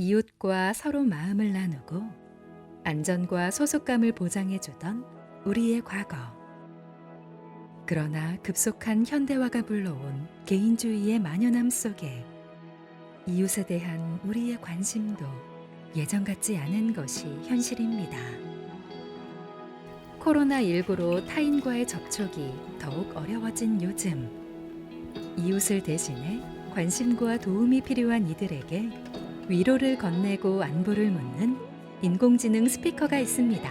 이웃과 서로 마음을 나누고 안전과 소속감을 보장해주던 우리의 과거. 그러나 급속한 현대화가 불러온 개인주의의 만연함 속에 이웃에 대한 우리의 관심도 예전 같지 않은 것이 현실입니다. 코로나19로 타인과의 접촉이 더욱 어려워진 요즘, 이웃을 대신해 관심과 도움이 필요한 이들에게 위로를 건네고 안부를 묻는 인공지능 스피커가 있습니다.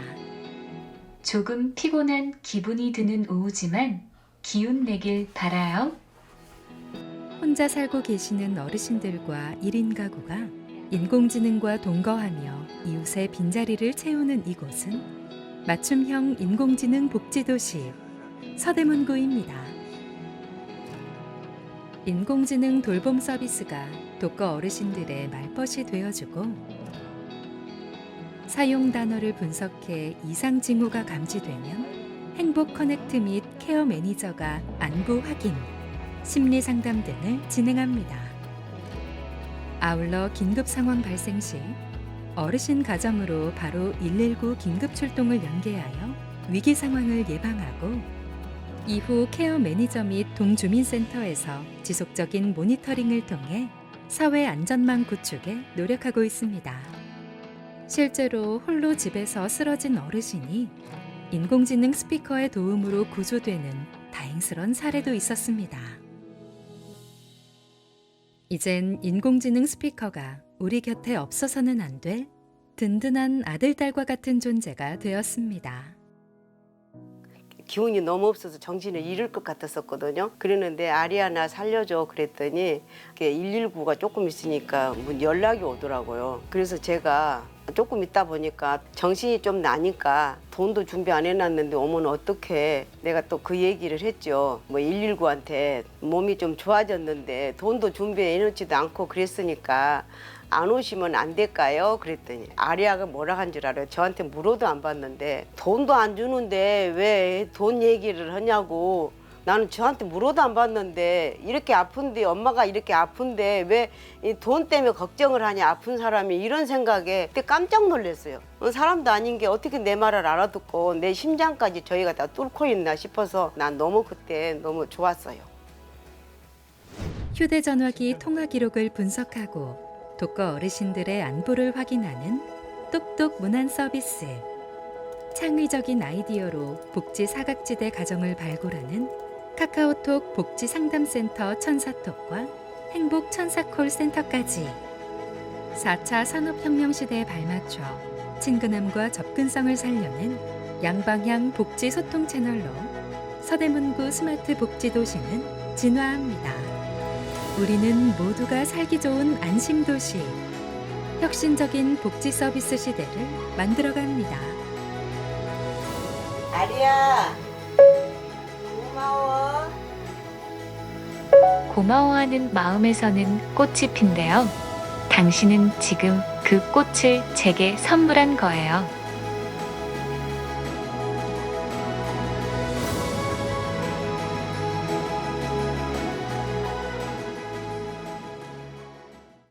조금 피곤한 기분이 드는 오후지만 기운 내길 바라요. 혼자 살고 계시는 어르신들과 1인 가구가 인공지능과 동거하며 이웃의 빈자리를 채우는 이곳은 맞춤형 인공지능 복지도시 서대문구입니다. 인공지능 돌봄 서비스가 독거 어르신들의 말벗이 되어주고 사용 단어를 분석해 이상 징후가 감지되면 행복 커넥트 및 케어 매니저가 안부 확인, 심리 상담 등을 진행합니다. 아울러 긴급 상황 발생 시 어르신 가정으로 바로 119 긴급 출동을 연계하여 위기 상황을 예방하고 이후 케어 매니저 및 동주민센터에서 지속적인 모니터링을 통해 사회 안전망 구축에 노력하고 있습니다. 실제로 홀로 집에서 쓰러진 어르신이 인공지능 스피커의 도움으로 구조되는 다행스런 사례도 있었습니다. 이젠 인공지능 스피커가 우리 곁에 없어서는 안 될 든든한 아들딸과 같은 존재가 되었습니다. 기운이 너무 없어서 정신을 잃을 것 같았었거든요. 그랬는데 아리아나 살려줘 그랬더니 119가 조금 있으니까 뭐 연락이 오더라고요. 그래서 제가 조금 있다 보니까 정신이 좀 나니까 돈도 준비 안 해놨는데 오면 어떡해. 내가 또 그 얘기를 했죠. 뭐 119한테 몸이 좀 좋아졌는데 돈도 준비해 놓지도 않고 그랬으니까 안 오시면 안 될까요? 그랬더니 아리아가 뭐라 한 줄 알아요? 저한테 물어도 안 받는데 돈도 안 주는데 왜 돈 얘기를 하냐고 나는 저한테 물어도 안 받는데 이렇게 아픈데 엄마가 이렇게 아픈데 왜 돈 때문에 걱정을 하냐 아픈 사람이 이런 생각에 그때 깜짝 놀랐어요. 어, 사람도 아닌 게 어떻게 내 말을 알아듣고 내 심장까지 저희가 다 뚫고 있나 싶어서 난 너무 그때 너무 좋았어요. 휴대전화기 통화 기록을 분석하고 독거 어르신들의 안부를 확인하는 똑똑 문안 서비스. 창의적인 아이디어로 복지 사각지대 가정을 발굴하는 카카오톡 복지 상담센터 천사톡과 행복 천사콜 센터까지 4차 산업혁명 시대에 발맞춰 친근함과 접근성을 살려낸 양방향 복지 소통 채널로 서대문구 스마트 복지 도시는 진화합니다. 우리는 모두가 살기 좋은 안심 도시, 혁신적인 복지 서비스 시대를 만들어갑니다. 아리야 고마워하는 마음에서는 꽃이 핀대요. 당신은 지금 그 꽃을 제게 선물한 거예요.